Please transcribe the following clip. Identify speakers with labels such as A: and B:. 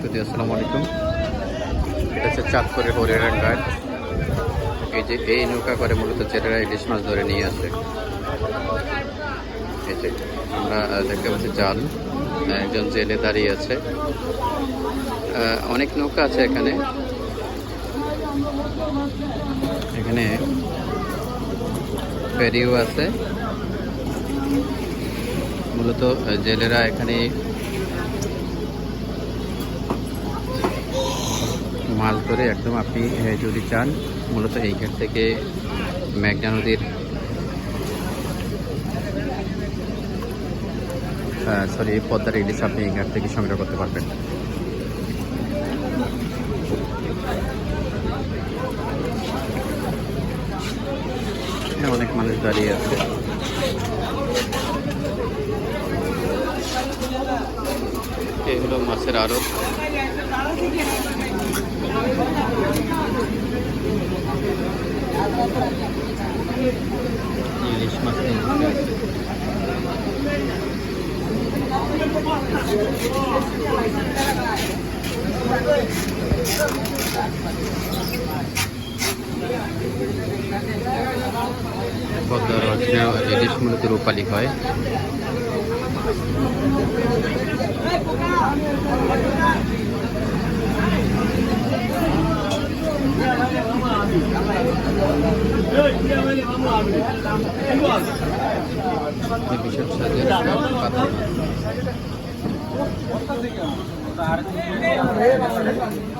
A: সুদী আসসালামু আলাইকুম। এটা হচ্ছে চাঁদপুরের হরিয়ার ঘাট। এই যে, এই নৌকা করে মূলত জেলেরা ইলিশ মাছ ধরে নিয়ে আসে। আমরা দেখতে পাচ্ছি জাল। একজন জেলে দাঁড়িয়ে আছে। অনেক নৌকা আছে এখানে। এখানে ফেরিও আছে। মূলত জেলেরা এখানে মাছ ধরে একদম আপনি যদি চান, মূলত এই ঘাট থেকে মেঘনা নদীর সরি পদ্মার ইলিশ আপনি এই ঘাট থেকে সংগ্রহ করতে পারবেন। অনেক মানুষ দাঁড়িয়ে আছে। এই হলো মাছের আড়ত। ইলিশ মাছ নিয়ে বসে আছে। পদ্মার অরিজিনাল ইলিশ মূলত রূপালি হয় এই বিশাল সাইজের পাতা